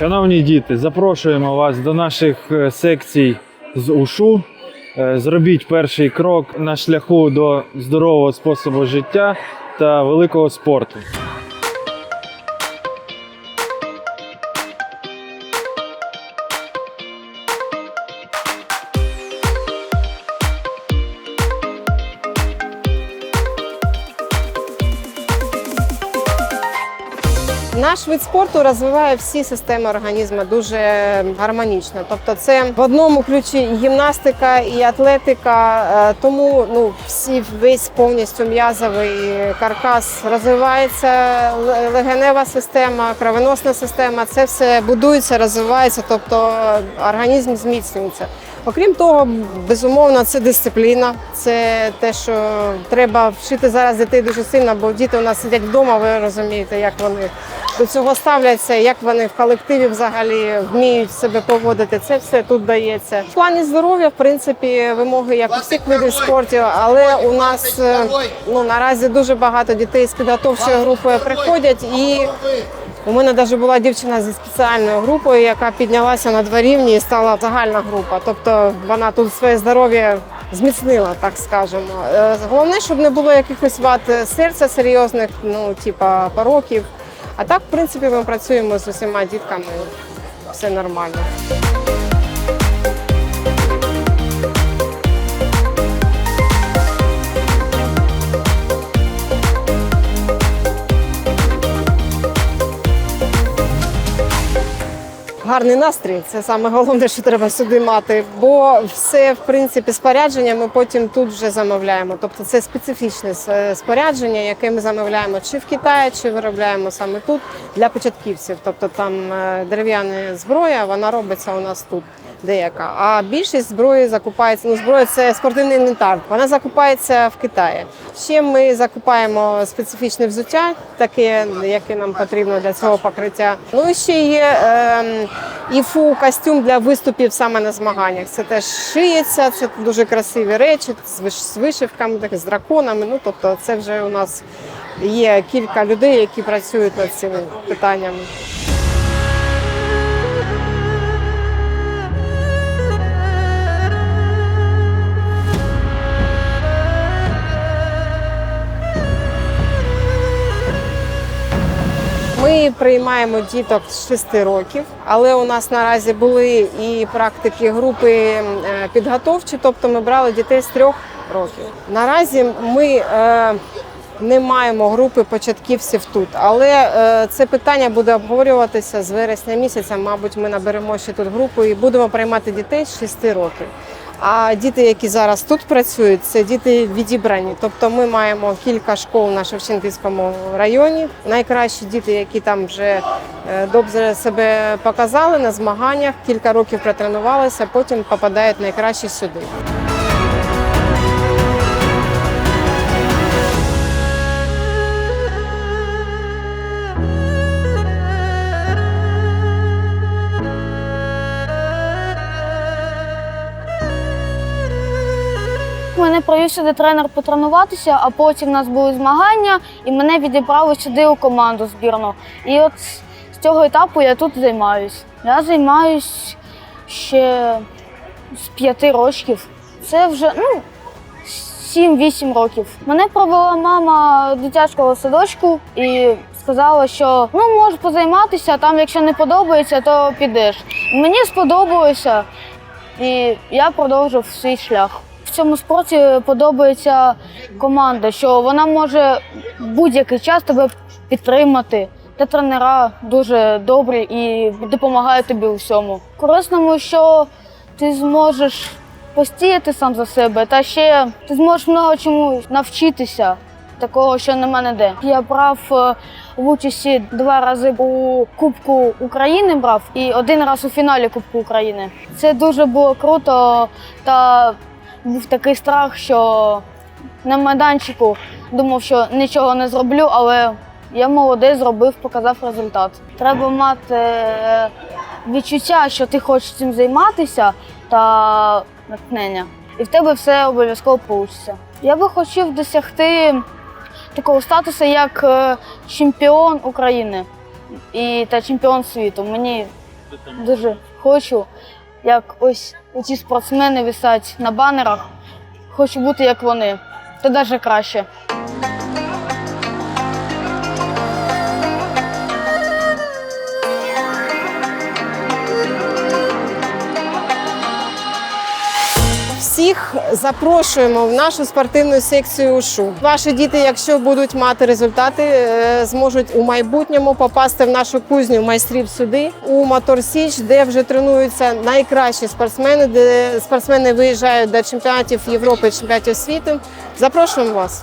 Шановні діти, запрошуємо вас до наших е, секцій з УШУ. Е, Зробіть перший крок на шляху до здорового способу життя та великого спорту. Наш вид спорту розвиває всі системи організму дуже гармонічно. Тобто, це в одному ключі і гімнастика, і атлетика. Е, Тому ну всі весь повністю м'язовий каркас розвивається. Легенева система, кровоносна система це все будується, розвивається, тобто е, організм зміцнюється. Окрім того, безумовно, це дисципліна. Це те, що треба вчити зараз дітей дуже сильно, бо діти у нас сидять вдома. Ви розумієте, як вони до цього ставляться, як вони в колективі взагалі вміють себе поводити. Це все тут дається. В плані здоров'я, в принципі, вимоги як у всіх видів спорту, але у нас ну наразі дуже багато дітей з підготовчої групи приходять і. У мене навіть була дівчина зі спеціальною групою, яка піднялася на два рівні і стала загальна група. Тобто вона тут своє здоров'я зміцнила, так скажемо. Е, Головне, щоб не було якихось вад серця серйозних, ну типа пороків. А так, в принципі, ми працюємо з усіма дітками. Все нормально. Гарний настрій це саме головне, що треба сюди мати. Бо все, в принципі, спорядження ми потім тут вже замовляємо. Тобто це специфічне спорядження, яке ми замовляємо чи в Китаї, чи виробляємо саме тут для початківців. Тобто там е, дерев'яна зброя, вона робиться у нас тут. Деяка, а більшість зброї закупається. Ну, зброя це спортивний інвентар. Вона закупається в Китаї. Ще ми закупаємо специфічне взуття, таке, яке нам потрібно для цього покриття. Ну і ще є ем, іфу костюм для виступів саме на змаганнях. Це теж шиється, це дуже красиві речі з вишивками, так, з драконами. Ну тобто, це вже у нас є кілька людей, які працюють над цими питаннями. Ми приймаємо діток з 6 років, але у нас наразі були і практики групи е, підготовчі, тобто ми брали дітей з 3 років. Наразі ми е, не маємо групи початківців тут, але е, це питання буде обговорюватися з вересня місяця. Мабуть, ми наберемо ще тут групу і будемо приймати дітей з 6 років. А діти, які зараз тут працюють, це діти відібрані. Тобто ми маємо кілька школ на Шевченківському районі. Найкращі діти, які там вже е, добре себе показали на змаганнях, кілька років протренувалися, потім попадають найкращі сюди. Мене привів сюди тренер потренуватися, а потім у нас були змагання, і мене відібрали сюди у команду збірну. І от з- цього етапу я тут займаюсь. Я займаюсь ще з п'яти років. Це вже ну, 7-8 років. Мене провела мама дитячого садочку і сказала, що ну можеш позайматися, а там, якщо не подобається, то підеш. Мені сподобалося, і я продовжив свій шлях. Цьому спорті подобається команда, що вона може будь-який час тебе підтримати. Та тренера дуже добрі і допомагають тобі у всьому. Корисному, що ти зможеш постіяти сам за себе, та ще ти зможеш много чому навчитися. Такого, що нема ніде. Я брав е, в участі два рази у Кубку України брав і один раз у фіналі Кубку України. Це дуже було круто, та був такий страх, що на майданчику думав, що нічого не зроблю, але я молодець, зробив, показав результат. Треба мати е, відчуття, що ти хочеш цим займатися, та натхнення. І в тебе все обов'язково вийде. Я би хотів досягти такого статусу, як е, чемпіон України і та чемпіон світу. Мені Дуже хочу, як ось ці спортсмени висять на банерах. Хочу бути як вони, та навіть краще. Всіх запрошуємо в нашу спортивну секцію УШУ. Ваші діти, якщо будуть мати результати, е, зможуть у майбутньому попасти в нашу кузню майстрів суди у Мотор Січ, де вже тренуються найкращі спортсмени, де спортсмени виїжджають до чемпіонатів Європи, чемпіонатів світу. Запрошуємо вас.